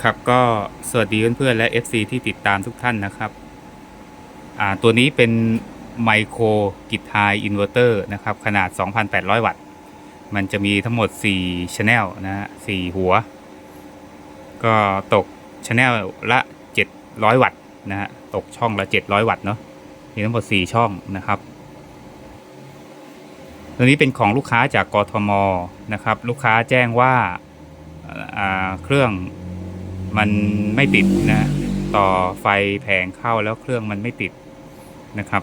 ครับก็สวัสดีเพื่อนๆและ FC ที่ติดตามทุกท่านนะครับอ่าตัวนี้เป็นไมโครกิทไฮอินเวอร์เตอร์นะครับ ขนาด 2,800 วัตต์ มันจะมีทั้งหมด 4 channel นะฮะ4หัว ก็ตก channel ละ 700 วัตต์นะฮะตกช่องละ 700 วัตต์เนาะมีทั้งหมด 4 ช่องนะครับ ตัวนี้เป็นของลูกค้าจากกทมนะครับ ลูกค้าแจ้งว่าอ่าเครื่อง มันไม่ติดนะ ต่อไฟแผงเข้าแล้วเครื่องมันไม่ติดนะครับ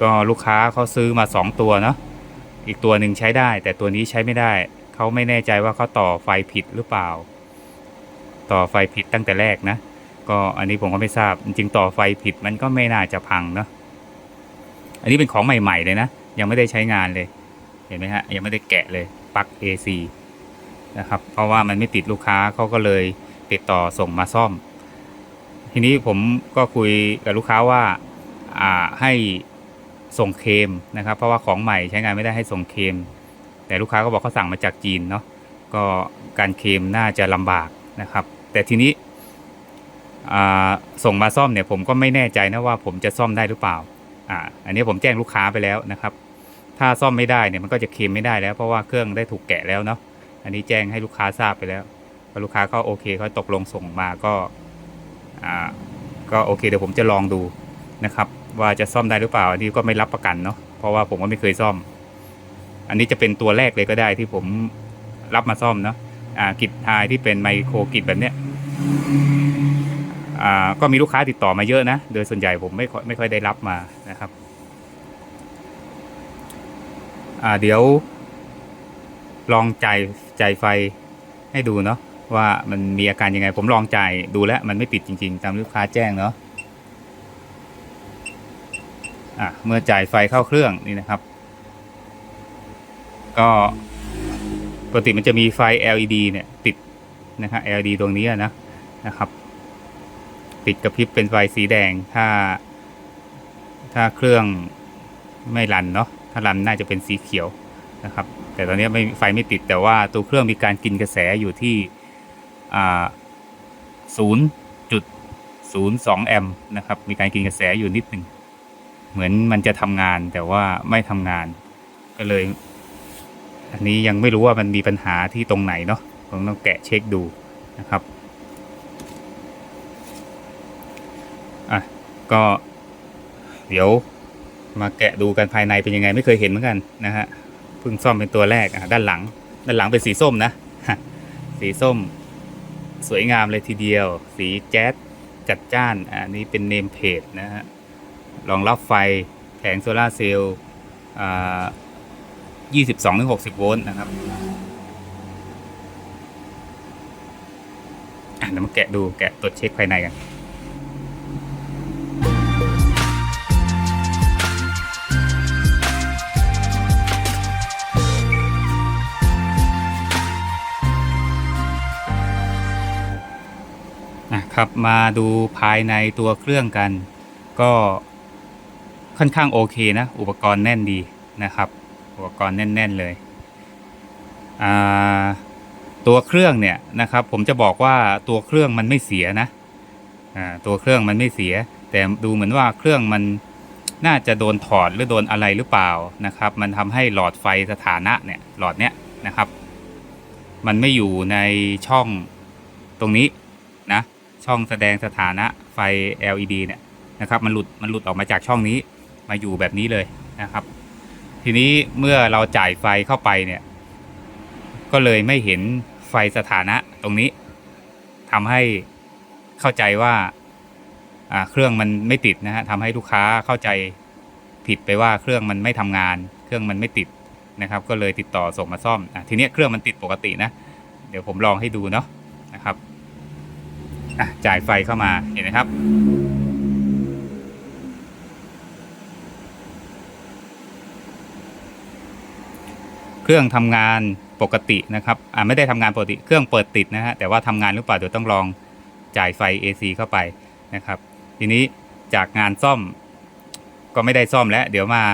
ก็ลูกค้าเขาซื้อมา 2 ตัวเนาะอีกตัวหนึ่งใช้ได้ แต่ตัวนี้ใช้ไม่ได้ เขาไม่แน่ใจว่าเขาต่อไฟผิดหรือเปล่า ต่อไฟผิดตั้งแต่แรกนะ ก็อันนี้ผมก็ไม่ทราบ จริงต่อไฟผิดมันก็ไม่น่าจะพังเนาะอันนี้เป็นของใหม่ ๆ เลยนะ ยังไม่ได้ใช้งานเลย เห็นไหมฮะยังไม่ได้แกะเลยปลั๊ก AC นะครับ เพราะว่ามันไม่ติดลูกค้าเขาก็เลย ติดต่อส่งมาซ่อม ทีนี้ผมก็คุยกับลูกค้าว่าอ่าให้ส่งเคมนะครับ เพราะว่าของใหม่ใช้งานไม่ได้ให้ส่งเคม แต่ลูกค้าก็บอกเขาสั่งมาจากจีนเนาะก็การเคมน่าจะลำบากนะครับ แต่ทีนี้ส่งมาซ่อมเนี่ยผมก็ไม่แน่ใจนะว่าผมจะซ่อมได้หรือเปล่าอ่าอันนี้ผมแจ้งลูกค้าไปแล้วนะครับ ถ้าซ่อมไม่ได้เนี่ยมันก็จะเคมไม่ได้แล้ว เพราะว่าเครื่องได้ถูกแกะแล้วเนาะอันนี้แจ้งให้ลูกค้าทราบไปแล้ว พอลูกค้าก็โอเคเขาตกลงส่งมาก็อ่าก็โอเคเดี๋ยวผมจะลองดูนะครับ ว่าจะซ่อมได้หรือเปล่าอันนี้ก็ไม่รับประกันเนาะเพราะว่าผมก็ไม่เคยซ่อม อันนี้จะเป็นตัวแรกเลยก็ได้ที่ผมรับมาซ่อมเนาะอ่ากิจทายที่เป็นไมโครกิจแบบเนี้ยอ่าก็มีลูกค้าติดต่อมาเยอะนะ โดยส่วนใหญ่ผมไม่ค่อยไม่ค่อยได้รับมานะครับอ่าเดี๋ยวลองจ่ายจ่ายไฟให้ดูเนาะ ว่ามันมีอาการยังไง ผมลองจ่ายดูแล้ว มันไม่ติดจริง ๆ ตามลูกค้าแจ้งเนาะอะเมื่อจ่ายไฟเข้าเครื่องนี่นะครับ ก็ปกติมันจะมีไฟ LED เนี่ยติดนะฮะ LED ตรงนี้นะนะครับ ติดกระพริบเป็นไฟสีแดงถ้า ถ้าเครื่องไม่รันเนาะถ้ารันน่าจะเป็นสีเขียวนะครับ แต่ตอนนี้ไม่ไฟไม่ติดแต่ว่าตัวเครื่องมีการกินกระแสอยู่ที่ ศูนย์จุดศูนย์สองแอมป์นะครับ มีการกินกระแสอยู่นิดหนึ่ง เหมือนมันจะทำงานแต่ว่าไม่ทำงาน ก็เลย อันนี้ยังไม่รู้ว่ามันมีปัญหาที่ตรงไหนเนาะผมต้องแกะเช็คดูนะครับอะก็เดี๋ยวมาแกะดูกันภายในเป็นยังไงไม่เคยเห็นเหมือนกันนะฮะเพิ่งซ่อมเป็นตัวแรกอะด้านหลัง ด้านหลังเป็นสีส้มนะ สีส้ม สวยงามเลยทีเดียว สีแจ๊สจัดจ้าน อันนี้เป็นเนมเพจนะฮะรองรับไฟแผงโซลาเซลล์อ่า22-60 โวลต์นะครับอะเดี๋ยวมาแกะดูแกะตรวจเช็คภายในกัน ครับมาดูภายในตัวเครื่องกัน ก็ค่อนข้างโอเคนะ อุปกรณ์แน่นดีนะครับ อุปกรณ์แน่น ๆ เลยตัวเครื่องเนี่ยนะครับ ผมจะบอกว่าตัวเครื่องมันไม่เสียนะตัวเครื่องมันไม่เสีย แต่ดูเหมือนว่าเครื่องมันน่าจะโดนถอดหรือโดนอะไรหรือเปล่านะครับ มันทำให้หลอดไฟสถานะเนี่ยหลอดเนี้ยนะครับ มันไม่อยู่ในช่องตรงนี้ ช่องแสดงสถานะไฟ LED เนี่ยนะครับมันหลุดมันหลุดออกมาจากช่องนี้มาอยู่แบบนี้เลยนะครับ ทีนี้เมื่อเราจ่ายไฟเข้าไปเนี่ย ก็เลยไม่เห็นไฟสถานะตรงนี้ทำให้เข้าใจว่าเครื่องมันไม่ติดนะฮะทำให้ลูกค้าเข้าใจผิดไปว่าเครื่องมันไม่ทำงาน เครื่องมันไม่ติดนะครับ ก็เลยติดต่อส่งมาซ่อมอทีนี้เครื่องมันติดปกตินะ เดี๋ยวผมลองให้ดูเนาะนะครับ จ่ายไฟเข้ามาเห็นไหมครับ เครื่องทำงานปกตินะครับอ่าไม่ได้ทำงานปกติเครื่องเปิดติดนะฮะแต่ว่าทำงานหรือเปล่าเดี๋ยวต้องลองจ่ายไฟ AC เข้าไปนะครับ ทีนี้จากงานซ่อมก็ไม่ได้ซ่อมแล้ว เดี๋ยวมา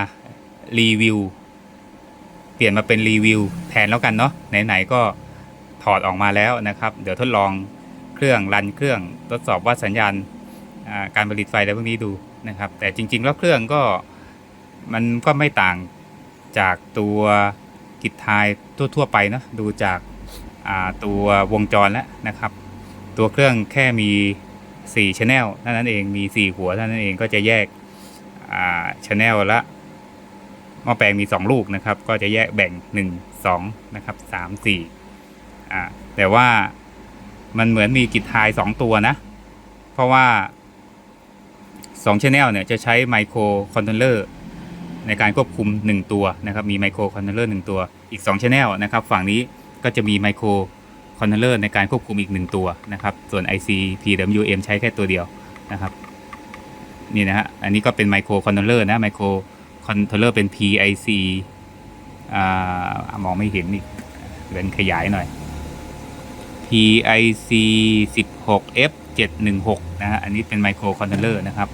รีวิวเปลี่ยนมาเป็นรีวิวแทนแล้วกันเนาะไหนๆก็ถอดออกมาแล้วนะครับ เดี๋ยวทดลอง รื่องรันเครื่องทดสอบวัดสัญญาณการผลิตไฟอะไรพวกนี้ดูนะครับ แต่จริง ๆ แล้วเครื่องก็มันก็ไม่ต่างจากตัวกิจทายทั่ว ๆ ไปนะดูจากตัววงจรแล้วนะครับ ตัวเครื่องแค่มี 4 channel เท่านั้นเองมี 4 หัวเท่านั้นเองก็จะแยกอ่า channel ละหม้อแปลงมี 2 ลูกนะครับ ก็จะแยกแบ่ง 1 2 นะครับ 3 4อ่าแต่ว่า มันเหมือนมีกิจทาย2ตัวนะ เพราะว่า2 channel เนี่ยจะใช้ไมโครคอนโทรลเลอร์ในการควบคุม 1 ตัวนะครับ มีไมโครคอนโทรลเลอร์1ตัว อีก2 channel นะครับ ฝั่งนี้ก็จะมีไมโครคอนโทรลเลอร์ในการควบคุมอีก 1 ตัวนะครับ ส่วน IC PWM ใช้แค่ตัวเดียวนะครับนี่นะฮะ อันนี้ก็เป็นไมโครคอนโทรลเลอร์นะไมโครคอนโทรลเลอร์เป็น PIC อ่ามองไม่เห็นอีกเป็นขยายหน่อย PIC 16F 716นะฮะอันนี้เป็นไมโครคอนโทรลเลอร์นะครับ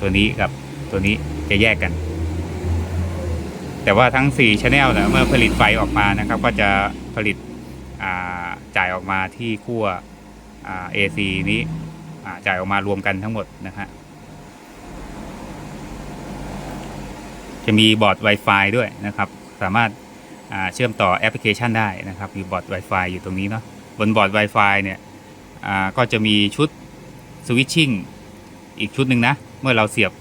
ตัวนี้กับตัวนี้จะแยกกัน แต่ว่าทั้ง4 Channel นี่ยเมื่อผลิตไฟออกมานะครับ ก็จะผลิตจ่ายออกมาที่ขั้ว AC นี้จ่ายออกมารวมกันทั้งหมดนะฮะจะมีบอร์ด Wi-Fi ด้วยนะครับ สามารถเชื่อมต่อแอปพลิเคชันได้นะครับ มีบอร์ด Wi-Fi อยู่ตรงนี้เนาะ บนบอร์ด Wi-Fi เนี่ยก็จะมีชุดสวิตชิ่งอีกชุดหนึ่งนะ เมื่อเราเสียบ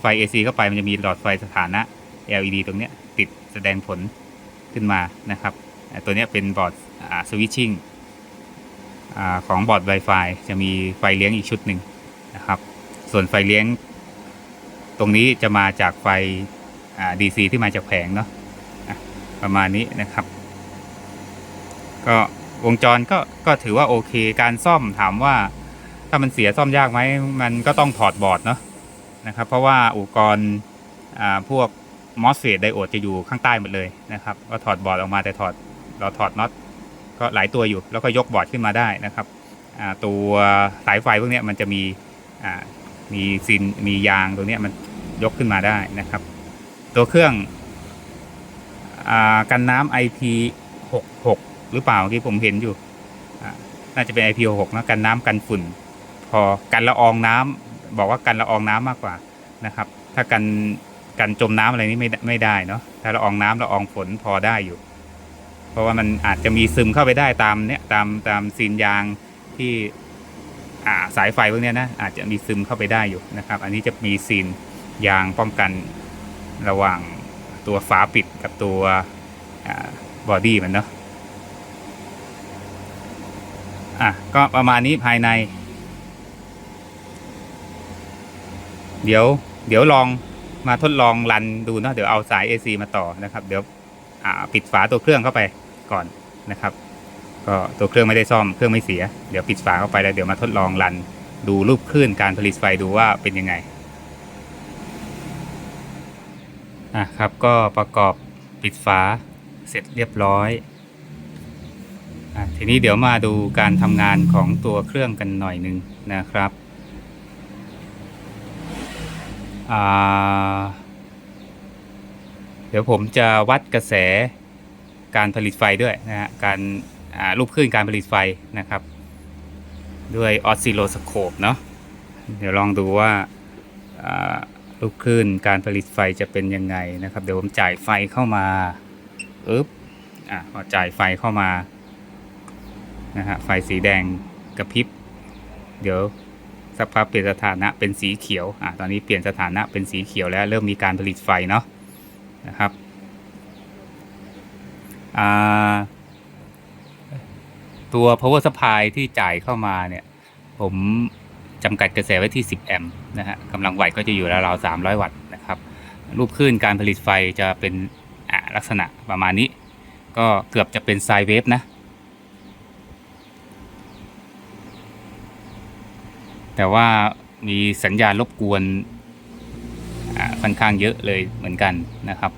ไฟ AC เข้าไปมันจะมีหลอดไฟสถานะ LED ตรงนี้ติดแสดงผลขึ้นมานะครับ ตัวนี้เป็นบอร์ดสวิตชิ่งของบอร์ด Wi-Fi จะมีไฟเลี้ยงอีกชุดหนึ่งนะครับ ส่วนไฟเลี้ยง ตรงนี้จะมาจากไฟ DC ที่มาจากแผงเนาะะประมาณนี้นะครับ ก็ วงจรก็ก็ถือว่าโอเค การซ่อมถามว่า ถ้ามันเสียซ่อมยากไหมมันก็ต้องถอดบอร์ดเนาะนะครับ เพราะว่าอุปกรณ์พวกมอสเฟตไดโอดจะอยู่ข้างใต้หมดเลยนะครับ ก็ถอดบอร์ดออกมาแต่ถอดเราถอดน็อตก็หลายตัวอยู่ แล้วก็ยกบอร์ดขึ้นมาได้นะครับตัวสายไฟพวกนี้มันจะมีมีซินมียางตรงนี้มันยกขึ้นมาได้นะครับ ตัวเครื่องอกันน้ำ IP66 หรือเปล่าเมื่อกี้ผมเห็นอยู่น่าจะเป็น IP66 นะกันน้ำกันฝุ่น พอกันละอองน้ำบอกว่ากันละอองน้ำมากกว่านะครับ ถ้ากันกันจมน้ำอะไรนี้ไม่ได้ไม่ได้เนาะถ้าละอองน้ำละอองฝนพอได้อยู่ เพราะว่ามันอาจจะมีซึมเข้าไปได้ตามเนี้ยตามตามซีนยางที่่าสายไฟพวกเนี้ยนะอาจจะมีซึมเข้าไปได้อยู่นะครับ อันนี้จะมีซีนยางป้องกันระหว่างตัวฝาปิดกับตัวบอดี้มันเนาะ อะ ก็ประมาณนี้ภายใน เดี๋ยว เดี๋ยวลองมาทดลองรันดูเนาะเดี๋ยวเอาสาย AC มาต่อนะครับ เดี๋ยวปิดฝาตัวเครื่องเข้าไปก่อนนะครับ ก็ตัวเครื่องไม่ได้ซ่อมเครื่องไม่เสีย เดี๋ยวปิดฝาเข้าไปแล้วเดี๋ยวมาทดลองรันดูรูปคลื่นการผลิตไฟดูว่าเป็นยังไงอะครับก็ประกอบปิดฝาเสร็จเรียบร้อย ทีนี้เดี๋ยวมาดูการทำงานของตัวเครื่องกันหน่อยหนึ่งนะครับเดี๋ยวผมจะวัดกระแสการผลิตไฟด้วยนะฮะการรูปคลื่นการผลิตไฟนะครับ ด้วยออสซิโลสโคปเนาะเดี๋ยวลองดูว่าอ่าลูกคลื่นการผลิตไฟจะเป็นยังไงนะครับ เดี๋ยวผมจ่ายไฟเข้ามาอึ๊บอะพอจ่ายไฟเข้ามา นะฮะไฟสีแดงกระพริบ เดี๋ยวสักพักเปลี่ยนสถานะเป็นสีเขียวอะตอนนี้เปลี่ยนสถานะเป็นสีเขียวแล้วเริ่มมีการผลิตไฟเนาะนะครับอ่าตัว power supply ที่จ่ายเข้ามาเนี่ย ผมจำกัดกระแสไว้ที่ 10 แอมป์นะฮะกำลังวัตต์ก็จะอยู่ราวๆ300 วัตต์นะครับ รูปคลื่นการผลิตไฟจะเป็นลักษณะประมาณนี้ ก็เกือบจะเป็นไซเวฟนะ แต่ว่ามีสัญญาณรบกวนค่อนข้างเยอะเลยเหมือนกันนะครับ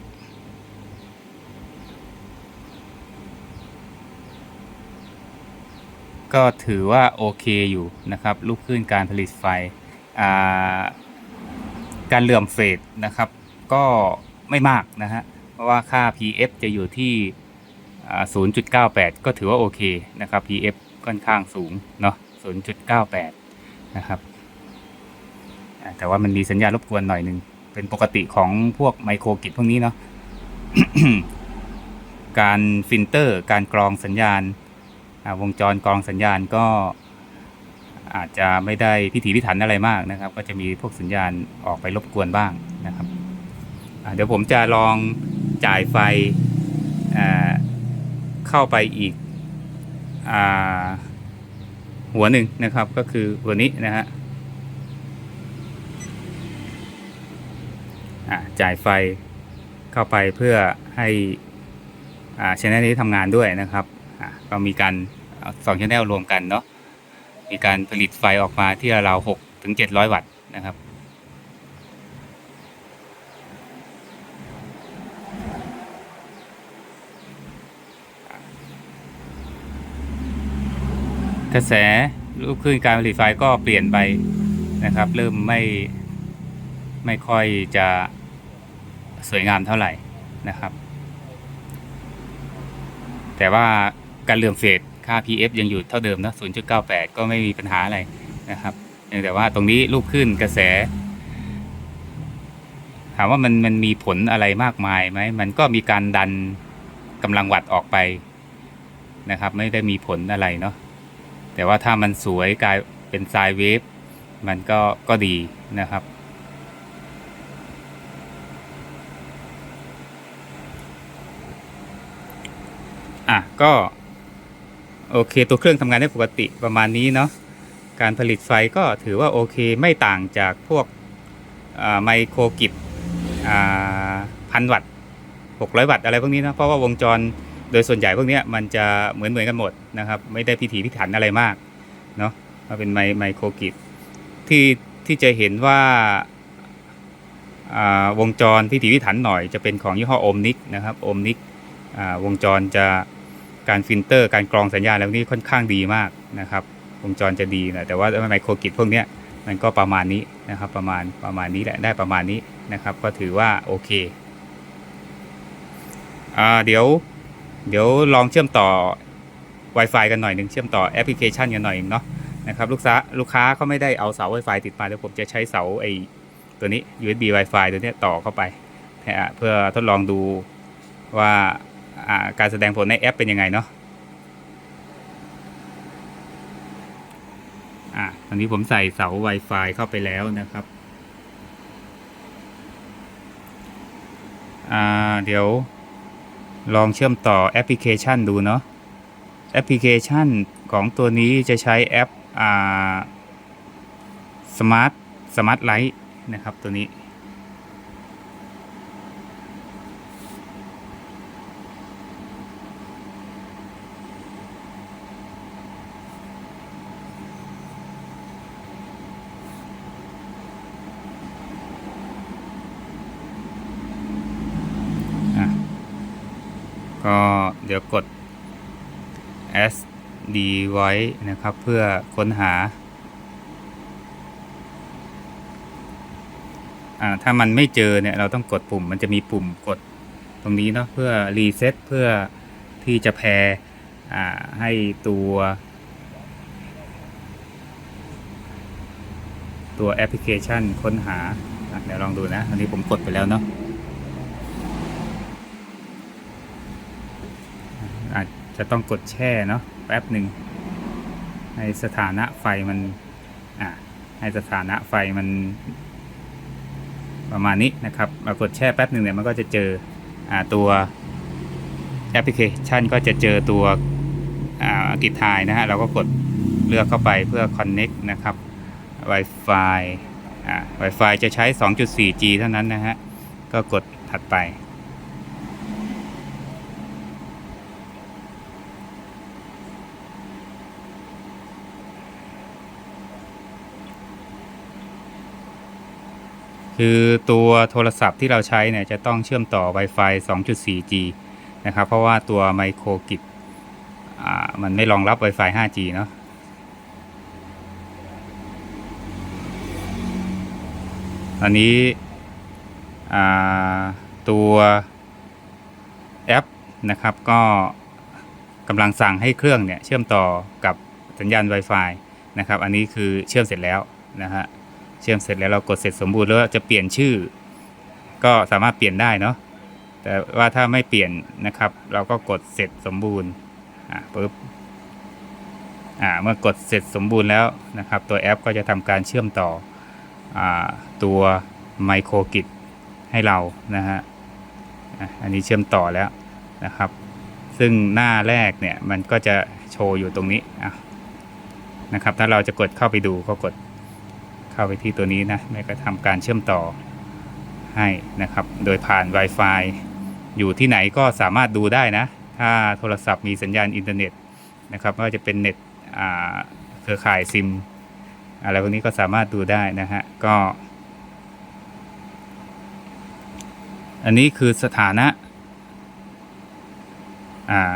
ก็ถือว่าโอเคอยู่นะครับรูปคลื่นการผลิตไฟ การเหลื่อมเฟสนะครับ ก็ไม่มากนะฮะ เพราะว่าค่า PF จะอยู่ที่อ่า0.98 ก็ถือว่าโอเคนะครับ PF ค่อนข้างสูงเนาะ0.98 นะครับแต่ว่ามันมีสัญญาณรบกวนหน่อยหนึ่งเป็นปกติของพวกไมโครกิจพวกนี้เนาะการฟิลเตอร์ การกรองสัญญาณวงจรกรองสัญญาณก็อาจจะไม่ได้พิถีพิถันอะไรมากนะครับ ก็จะมีพวกสัญญาณออกไปรบกวนบ้างนะครับเดี๋ยวผมจะลองจ่ายไฟเข้าไปอีกอ่า หัวหนึ่งนะครับก็คือหัวนี้นะฮะจ่ายไฟเข้าไปเพื่อให้ชแนลนี้ทำงานด้วยนะครับอ่าก็มีการสองชแนลรวมกันเนาะมีการผลิตไฟออกมาที่ราวหกถึงเจ็ดร้อยวัตต์นะครับ กระแสรูปคลื่นการผลิตไฟก็เปลี่ยนไปนะครับ เริ่มไม่ไม่ค่อยจะสวยงามเท่าไหร่นะครับ แต่ว่าการเลื่อมเฟสค่า PF ยังอยู่เท่าเดิมนะ0.98 ก็ไม่มีปัญหาอะไรนะครับยงแต่ว่าตรงนี้รูปขึ้นกระแส ถามว่ามันมันมีผลอะไรมากมายไหม มันก็มีการดันกำลังวัดออกไปนะครับ ไม่ได้มีผลอะไรเนาะ แต่ว่าถ้ามันสวยกลายเป็นไซด์เวฟมันก็ก็ดีนะครับ อะก็ โอเค ตัวเครื่องทำงานได้ปกติประมาณนี้เนาะการผลิตไฟก็ถือว่าโอเคไม่ต่างจากพวกไมโครกิจพันวัตต์600 วัตต์อะไรพวกนี้นะเพราะว่าวงจร โดยส่วนใหญ่พวกนี้มันจะเหมือนเหมือนกันหมดนะครับ ไม่ได้พิถีพิถันอะไรมากเนาะมาเป็นไมไมโครกิจที่ที่จะเห็นว่าวงจรพิถีพิถันหน่อยจะเป็นของยี่ห้อโอมนิกนะครับโอมนิกวงจรจะการฟิลเตอร์ การกรองสัญญาณอะไรพวนี้ค่อนข้างดีมากนะครับ วงจรจะดีนะแต่ว่าไมโครกิจพวกนี้มันก็ประมาณนี้นะครับประมาณประมาณนี้แหละได้ประมาณนี้นะครับ ก็ถือว่าโอเคอเดี๋ยว เดี๋ยวลองเชื่อมต่อ Wi-Fi กันหน่อยหนึ่งเชื่อมต่อแอปพลิเคชันกันหน่อยนึงเนาะนะครับลูกค้าลูกค้าเขาไม่ได้เอาเสา Wi-Fi ติดมาเดี๋ยวผมจะใช้เสาไอตัวนี้ USB Wi-Fi ตัวนี้ต่อเข้าไป เพื่อทดลองดูว่าการแสดงผลในแอปเป็นยังไงเนาะอะตอนนี้ผมใส่เสา Wi-Fi เข้าไปแล้วนะครับอ่าเดี๋ยว ลองเชื่อมต่อแอปพลิเคชันดูเนาะแอปพลิเคชันของตัวนี้จะใช้แอปอ่าสมาร์ทสมาร์ทไลท์นะครับตัวนี้ ก็เดี๋ยวกด SD ไว้นะครับ เพื่อค้นหา ถ้ามันไม่เจอเนี่ยเราต้องกดปุ่ม มันจะมีปุ่มกดตรงนี้เนาะเพื่อรีเซ็ตเพื่อที่จะแพร่ให้ตัวตัวแอปพลิเคชันค้นหา เดี๋ยวลองดูนะ อันนี้ผมกดไปแล้วเนาะ อา จะต้องกดแช่เนาะแป๊บหนึ่งให้สถานะไฟมันอ่าให้สถานะไฟมัน ประมาณนี้นะครับมากดแช่แป๊บหนึ่งเนี่ยมันก็จะเจออ่าตัวแอปพลิเคชันก็จะเจอตัวอ่ากิทายนะฮะเราก็กดเลือกเข้าไปเพื่อ Connect นะครับ Wi-Fi อ่า Wi-Fi จะใช้ 2.4G เท่านั้นนะฮะ ก็กดถัดไป คือตัวโทรศัพท์ที่เราใช้เนี่ยจะต้องเชื่อมต่อ Wi-Fi 2.4G นะครับ เพราะว่าตัวไมโครกิจอ่ามันไม่รองรับ Wi-Fi 5G เนาะอันนี้อ่าตัวแอปนะครับก็กำลังสั่งให้เครื่องเนี่ยเชื่อมต่อกับสัญญาณ Wi-Fi นะครับ อันนี้คือเชื่อมเสร็จแล้วนะฮะ เชื่อมเสร็จแล้วเรากดเสร็จสมบูรณ์แล้วจะเปลี่ยนชื่อ ก็สามารถเปลี่ยนได้เนาะแต่ว่าถ้าไม่เปลี่ยนนะครับ เราก็กดเสร็จสมบูรณ์อ่าปุ๊บอ่าเมื่อกดเสร็จสมบูรณ์แล้วนะครับ ตัวแอปก็จะทำการเชื่อมต่ออาตัวไมโครกิจให้เรานะฮะอันนี้เชื่อมต่อแล้วนะครับ ซึ่งหน้าแรกเนี่ยมันก็จะโชว์อยู่ตรงนี้นะครับ ถ้าเราจะกดเข้าไปดูก็กด เข้าไปที่ตัวนี้นะแล้วก็ทำการเชื่อมต่อให้นะครับ โดยผ่าน Wi-Fi อยู่ที่ไหนก็สามารถดูได้นะ ถ้าโทรศัพท์มีสัญญาณอินเทอร์เน็ตนะครับไม่ว่าจะเป็นเน็ตอ่าเครือข่ายซิมอะไรพวกนี้ก็สามารถดูได้นะฮะก็ อันนี้คือสถานะอ่า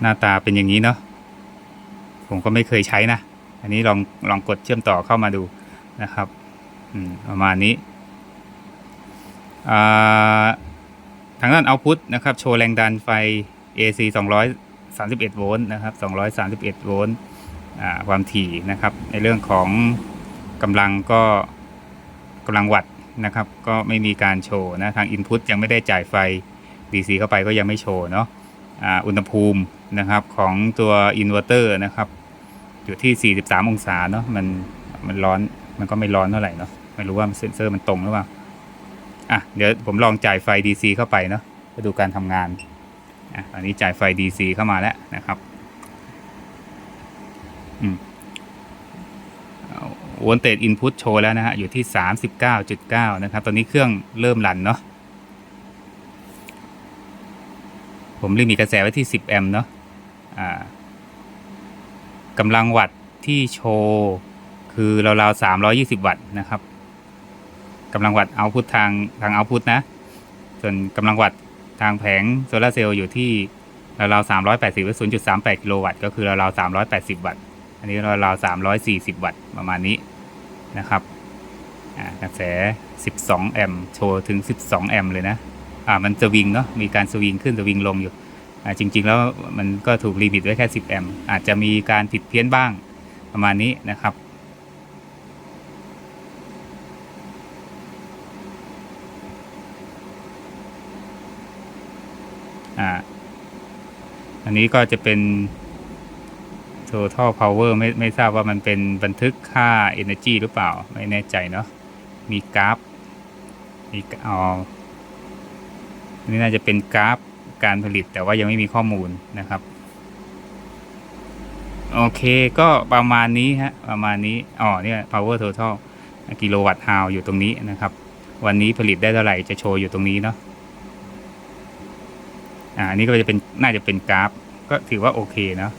หน้าตาเป็นอย่างนี้เนาะผมก็ไม่เคยใช้นะ อันนี้ลองลองกดเชื่อมต่อเข้ามาดูนะครับประมาณนี้ทางด้านเอาพุตนะครับ โชว์แรงดันไฟ AC 231 โวลต์นะครับ 231 โวลต์ความถี่นะครับ ในเรื่องของกำลังก็กำลังวัตต์นะครับ ก็ไม่มีการโชว์นะทาง Input ยังไม่ได้จ่ายไฟ DC เข้าไปก็ยังไม่โชว์เนาะอ่าอุณหภูมินะครับของตัวอินเวอร์เตอร์นะครับ อยู่ที่ 43 องศาเนาะมันมันร้อนมันก็ไม่ร้อนเท่าไหร่เนาะไม่รู้ว่าเซ็นเซอร์มันตรงหรือเปล่าอะเดี๋ยวผมลองจ่ายไฟ DC เข้าไปเนาะไปดูการทำงานอะอันนี้จ่ายไฟ DC เข้ามาแล้วนะครับอืมวอลเตจอินพุตโชว์แล้วนะฮะ อยู่ที่ 39.9 นะครับ ตอนนี้เครื่องเริ่มรันเนาะผมลิมิตกระแสไว้ที่ 10 แอมป์เนาะอ่า กำลังวัตต์ที่โชว์คือราวๆ320วัตต์นะครับกำลังวัตต์เอาพุททางทางเอาพุทนะ ส่วนกำลังวัตต์ทางแผงโซลาร์เซลล์อยู่ที่ราวๆ380หรือ0.38กิโลวัตต์ก็คือราวๆ380วัตต์ อันนี้ราวๆ340วัตต์ประมาณนี้นะครับกระแส 12 แอมป์โชว์ถึง 12 แอมป์เลยนะ อ่า มันสวิงเนาะ มีการสวิงขึ้นสวิงลงอยู่ จริง ๆ แล้วมันก็ถูกลิมิตไว้แค่ 10 แอมป์อาจจะมีการผิดเพี้ยนบ้างประมาณนี้นะครับอันนี้ก็จะเป็น total power ไม่ไม่ทราบว่ามันเป็นบันทึกค่า energy หรือเปล่า ไม่แน่ใจเนาะมีกราฟมีอ๋ออันนี่น่าจะเป็นกราฟ การผลิตแต่ว่ายังไม่มีข้อมูลนะครับ โอเคก็ประมาณนี้ฮะประมาณนี้อ๋อเนี่ย power total กิโลวัตต์ฮาวอยู่ตรงนี้นะครับ วันนี้ผลิตได้เท่าไหร่จะโชว์อยู่ตรงนี้เนาะอ่านนี้ก็จะเป็นน่าจะเป็นกราฟ ก็ถือว่าโอเคเนาะ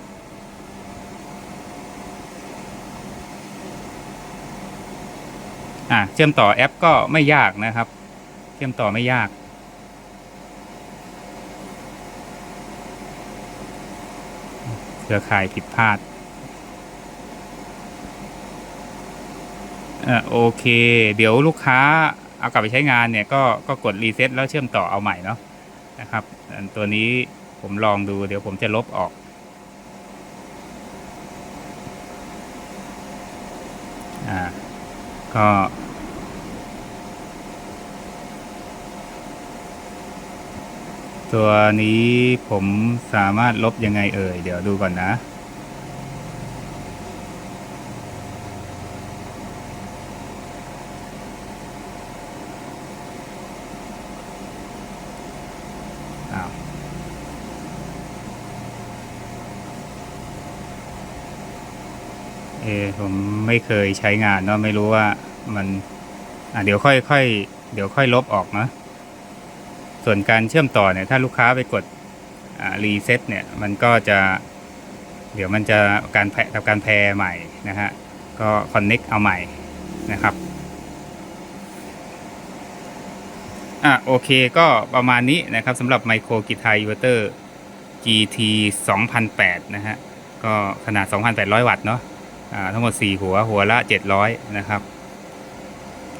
อ่าเชื่อมต่อแอปก็ไม่ยากนะครับ เชื่อมต่อไม่ยาก เครือข่ายผิดพลาดอ่าโอเค เดี๋ยวลูกค้าเอากลับไปใช้งานเนี่ยก็ก็กดรีเซ็ตแล้วเชื่อมต่อเอาใหม่เนาะนะครับตัวนี้ผมลองดูเดี๋ยวผมจะลบออก อ่า ก็ ตัวนี้ผมสามารถลบยังไงเอ่ย เดี๋ยวดูก่อนนะเออผมไม่เคยใช้งานเนาะไม่รู้ว่ามัน อะเดี๋ยวค่อยค่อยเดี๋ยวค่อยลบออกนะ ส่วนการเชื่อมต่อเนี่ยถ้าลูกค้าไปกดรีเซ็ตเนี่ยมันก็จะเดี๋ยวมันจะการแพทำการแพรใหม่นะฮะก็คอนเน็กเอาใหม่นะครับอะโอเคก็ประมาณนี้นะครับสำหรับไมโครกิทาอิเวอร์เตอร์ GT 2008 นะฮะ ก็ขนาด 2,800 วัตต์เนาะอ่าทั้งหมด 4 หัวหัวละ 700 นะครับ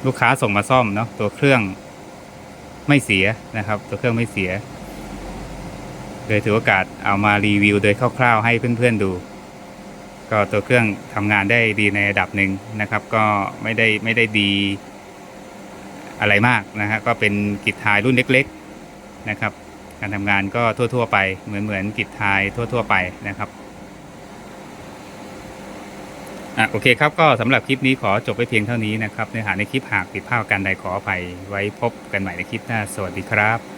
ลูกค้าส่งมาซ่อมเนาะตัวเครื่อง ไม่เสียนะครับ ตัวเครื่องไม่เสียเลยถือโอกาสเอามารีวิวโดยคร่าวๆ ให้เพื่อนๆดู ก็ตัวเครื่องทำงานได้ดีในระดับหนึ่งนะครับ ก็ไม่ได้ไม่ได้ดีอะไรมากนะฮะก็เป็นกิจทายรุ่นเล็ก ๆนะครับ การทำงานก็ทั่ว ๆ ไปเหมือนเหมือนกิจทายทั่ว ๆ ไปนะครับ อะโอเคครับก็สำหรับคลิปนี้ขอจบไปเพียงเท่านี้นะครับเนื้อหาในคลิปหากผิดพลาดการใดขออภัยไว้พบกันใหม่ในคลิปหน้าสวัสดีครับ